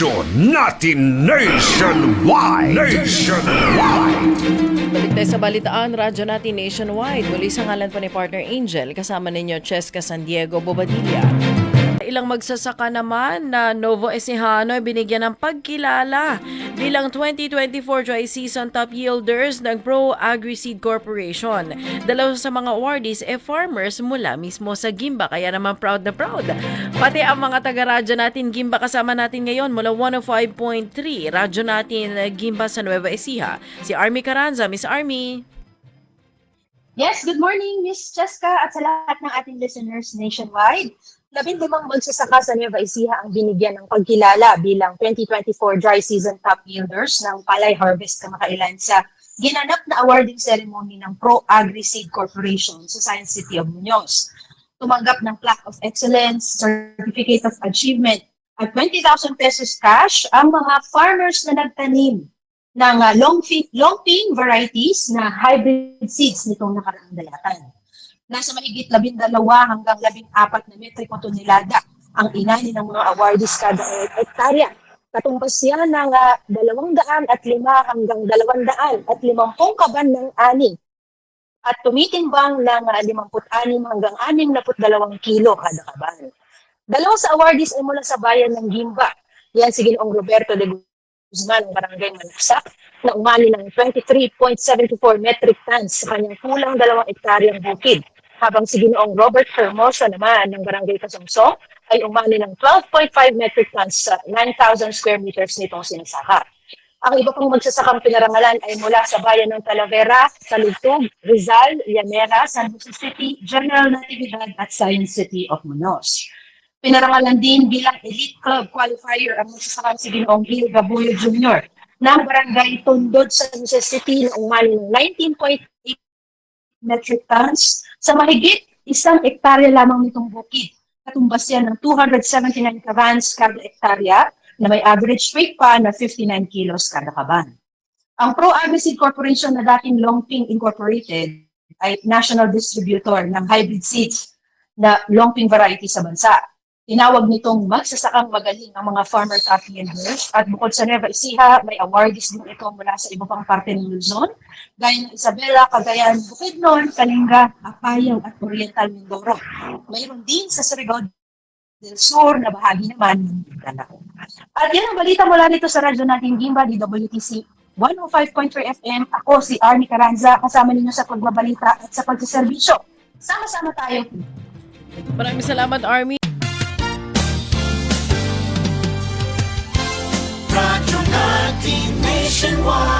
Radyo natin nationwide. Nationwide. Balik sa balitaan, radyo natin nationwide. Muli sa ngalan po ni partner Angel, kasama ninyo Cheska San Diego Bobadilla. Ilang magsasaka naman na Novo Ecijano ay binigyan ng pagkilala bilang 2024 dry season top yielders ng Pro Agri-Seed Corporation. Dalawa sa mga awardees e farmers mula mismo sa Gimba, kaya naman proud na proud. Pati ang mga taga-radyo natin Gimba kasama natin ngayon mula 105.3, radyo natin eh, Gimba sa Nueva Ecija. Si Army Caranza, Miss Army. Yes, good morning, Miss Cheska at sa lahat ng ating listeners nationwide. Labindimang magsasaka sa Nueva Ecija ang binigyan ng pagkilala bilang 2024 dry season top yielders ng Palay Harvest kamakailan sa ginanap na awarding ceremony ng Pro Agri Seed Corporation sa Science City of Muñoz. Tumanggap ng Plaque of Excellence, Certificate of Achievement at 20,000 pesos cash ang mga farmers na nagtanim ng uh, long, long pin varieties na hybrid seeds nitong nakaraang dalatan. Nasa mahigit labindalawa hanggang labing-apat na metriko tonelada ang inani ng mga awardees kada hektarya. Katumbas yan ng uh, at lima hanggang dalawang daan at limampung kaban ng ani at tumitimbang ng uh, 56 hanggang 62 kilo kada kaban. Dalawa sa awardees ay mula sa bayan ng Gimba. Yan si Ginoong Roberto de Guzman ng Barangay Manuksak na umani ng 23.74 metric tons sa kanyang kulang dalawang ektaryang bukid. Habang si Ginoong Robert Hermoso naman ng Barangay Kasongso ay umani ng 12.5 metric tons sa 9,000 square meters nitong sinasaka. Ang iba pang magsasakang pinarangalan ay mula sa bayan ng Talavera, Talugtog, Rizal, Llanera, San Jose City, General Natividad at Science City of Munoz. Pinarangalan din bilang Elite Club Qualifier ang magsasakang si Ginoong Gil Gabuyo Jr. ng Barangay Tundod, San Jose City na umani ng 19.8 metric tons sa mahigit isang ektarya lamang nitong bukid. Katumbas yan ng 279 kabans kada ektarya na may average weight pa na 59 kilos kada kaban. Ang Pro Agriseed Corporation na dating Longping Incorporated ay national distributor ng hybrid seeds na Longping variety sa bansa. Tinawag nitong magsasakang magaling ang mga farmer top yielders at bukod sa Nueva Ecija, may awardees din ito mula sa iba pang parte ng Luzon, gaya ng Isabela, Cagayan, Bukidnon, Kalinga, Apayao at Oriental Mindoro. Mayroon din sa Surigao del Sur na bahagi naman ng Mindanao. At yan ang balita mula dito sa radyo natin Gimba, DWTC 105.3 FM. Ako si Arnie Caranza, kasama ninyo sa pagbabalita at sa pagsiservisyo. Sama-sama tayo. Maraming salamat, Army. why.